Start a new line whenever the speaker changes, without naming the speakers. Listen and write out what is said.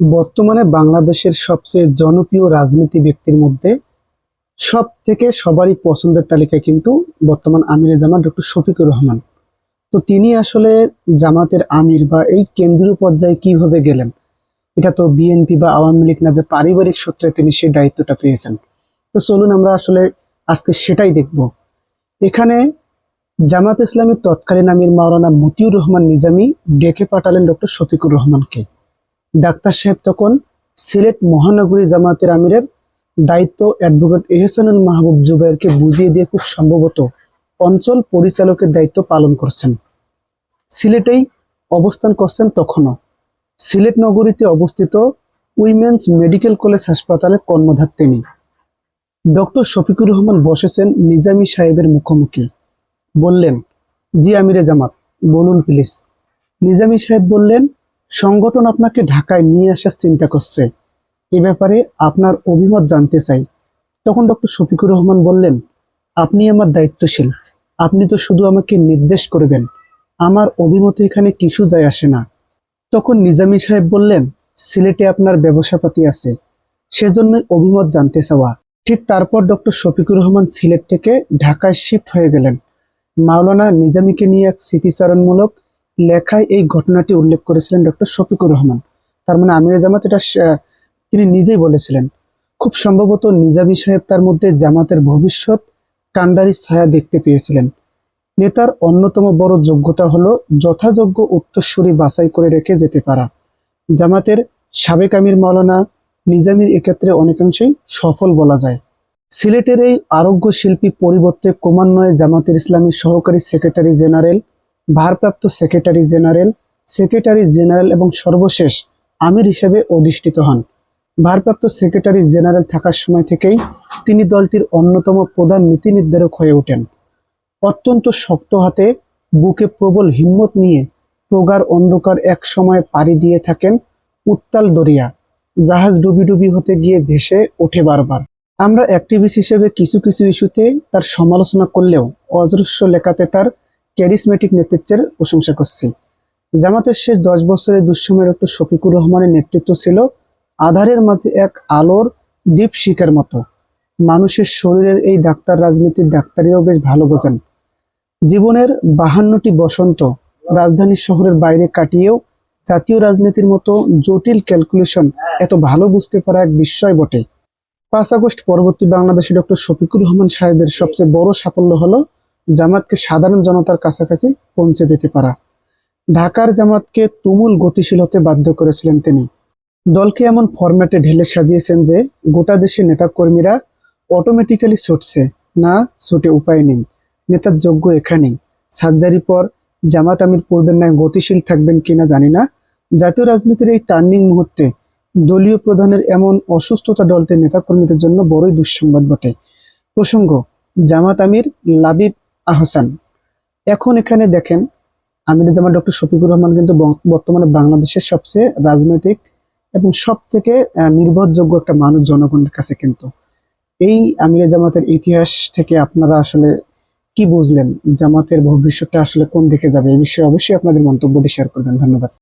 বর্তমানে বাংলাদেশের সবচেয়ে জনপ্রিয় রাজনীতি ব্যক্তির মধ্যে সব থেকে সবারই পছন্দের তালিকায় কিন্তু বর্তমান আমিরে জামাত ডক্টর শফিকুর রহমান। তো তিনি আসলে জামাতের আমির বা এই কেন্দ্রীয় পর্যায়ে কীভাবে গেলেন? এটা তো বিএনপি বা আওয়ামী লীগ না, যে পারিবারিক সূত্রে তিনি সেই দায়িত্বটা পেয়েছেন। তো চলুন আমরা আসলে আজকে সেটাই দেখব। এখানে জামাত ইসলামের তৎকালীন আমির মাওলানা মতিউর রহমান নিজামী ডেকে পাঠালেন ডক্টর শফিকুর রহমানকে। ডাক্তার সাহেব তখন সিলেট মহানগরী জামাতের আমিরের দায়িত্ব অ্যাডভোকেট এহসানুল মাহবুব জুবাইরকে বুঝিয়ে দিয়ে খুব সম্ভবত অঞ্চল পরিচালকের দায়িত্ব পালন করছেন। সিলেটেই অবস্থান করছেন তখনও। সিলেট নগরীতে অবস্থিত উইমেন্স মেডিকেল কলেজ হাসপাতালে কর্মধার তিনি। ডক্টর শফিকুর রহমান বসেছেন নিজামী সাহেবের মুখোমুখি। বললেন, জি আমিরে জামাত, বলুন প্লিজ নিজামী সাহেব বললেন সংগঠন আপনাকে ঢাকায় নিয়ে আসার চিন্তা করছে। এ ব্যাপারে আপনার অভিমত জানতে চাই। তখন ডক্টর শফিকুর রহমান বললেন, আপনি আমার দায়িত্বশীল। আপনি তো শুধু আমাকে নির্দেশ করবেন। আমার অভিমত এখানে কিছু যায় আসে না। তখন নিজামী সাহেব বললেন, সিলেটে আপনার ব্যবসাপাতি আছে। সেজন্যই অভিমত জানতে চাওয়া। ঠিক তারপর ডক্টর শফিকুর রহমান সিলেট থেকে ঢাকায় শিফট হয়ে গেলেন। মাওলানা নিজামীকে নিয়ে এক স্মৃতিচারণমূলক লেখায় এই ঘটনাটি উল্লেখ করেছিলেন ডক্টর শফিকুর রহমান। তার মানে আমির জামাত এটা তিনি নিজেই বলেছিলেন। খুব সম্ভবত নিজামি সাহেব তার মধ্যে জামাতের ভবিষ্যৎ কাণ্ডারি ছায়া দেখতে পেয়েছিলেন। নেতার অন্যতম বড় যোগ্যতা হলো যথাযোগ্য উত্তরসূরি বাছাই করে রেখে যেতে পারা। জামাতের সাবেক আমির মাওলানা নিজামীর এক্ষেত্রে অনেকাংশেই সফল বলা যায়। সিলেটের এই আরোগ্য শিল্পী পরিবর্তে ক্রমান্বয়ে জামাতের ইসলামী সহকারী সেক্রেটারি জেনারেল ভারপ্রাপ্ত সেক্রেটারি জেনারেল সেক্রেটারি জেনারেল এবং সর্বশেষ আমির হিসেবে অধিষ্ঠিত হন। ভারপ্রাপ্ত সেক্রেটারি জেনারেল থাকার সময় থেকেই তিনি দলটির অন্যতম প্রধান নীতি নির্ধারক হয়ে ওঠেন। অত্যন্ত শক্ত হাতে বুকে প্রবল হিম্মত নিয়ে প্রগাঢ় অন্ধকার এক সময় পাড়ি দিয়ে থাকেন উত্তাল দরিয়া, জাহাজ ডুবি ডুবি হতে গিয়ে ভেসে ওঠে বারবার। আমরা অ্যাক্টিভিস্ট হিসেবে কিছু কিছু ইস্যুতে তার সমালোচনা করলেও অজস্র লেখাতে তার ক্যারিসমেটিক নেতৃত্বের প্রশংসা করছি। জামাতের শেষ দশ বছরের দুঃসময়ের একটু শফিকুর রহমানের নেতৃত্ব ছিল আধারের মাঝে এক আলোর দ্বীপ শিকার মতো। মানুষের শরীরের এই ডাক্তার রাজনীতির ডাক্তারিও বেশ ভালো বোঝেন। জীবনের বাহান্নটি বসন্ত রাজধানী শহরের বাইরে কাটিয়েও জাতীয় রাজনীতির মতো জটিল ক্যালকুলেশন এত ভালো বুঝতে পারা এক বিস্ময় বটে। পাঁচ আগস্ট পরবর্তী বাংলাদেশে ডক্টর শফিকুর রহমান সাহেবের সবচেয়ে বড় সাফল্য হলো জামাতকে সাধারণ জনতার কাছাকাছি পৌঁছে দিতে পারা। ঢাকার জামাতকে তুমুল গতিশীল হতে বাধ্য করেছিলেন তিনি। দলকে এমন ফরম্যাটে ঢেলে সাজিয়েছেন যে, গোটা দেশের নেতাকর্মীরা অটোমেটিক্যালি ছুটছে। না, ছুটে উপায় নেই। নেতার যোগ্য এখানেই। সার্জারি পর জামাত আমির পূর্বের ন্যায় গতিশীল থাকবেন কিনা জানি না। জাতীয় রাজনীতির এই টার্নিং মুহূর্তে দলীয় প্রধানের এমন অসুস্থতা দলতে নেতাকর্মীদের জন্য বড়ই দুঃসংবাদ বটে। প্রসঙ্গ, জামাত আমির লাবিব আহসান। এখন এখানে দেখেন, আমির জামান ডক্টর শফিকুর রহমান কিন্তু বর্তমানে বাংলাদেশের সবচেয়ে রাজনৈতিক এবং সবথেকে নির্ভরযোগ্য একটা মানুষ জনগণের কাছে কিন্তু। এই আমিরে জামাতের ইতিহাস থেকে আপনারা আসলে কি বুঝলেন? জামাতের ভবিষ্যৎটা আসলে কোন দিকে যাবে? এই বিষয়ে অবশ্যই আপনাদের মন্তব্যটি শেয়ার করবেন। ধন্যবাদ।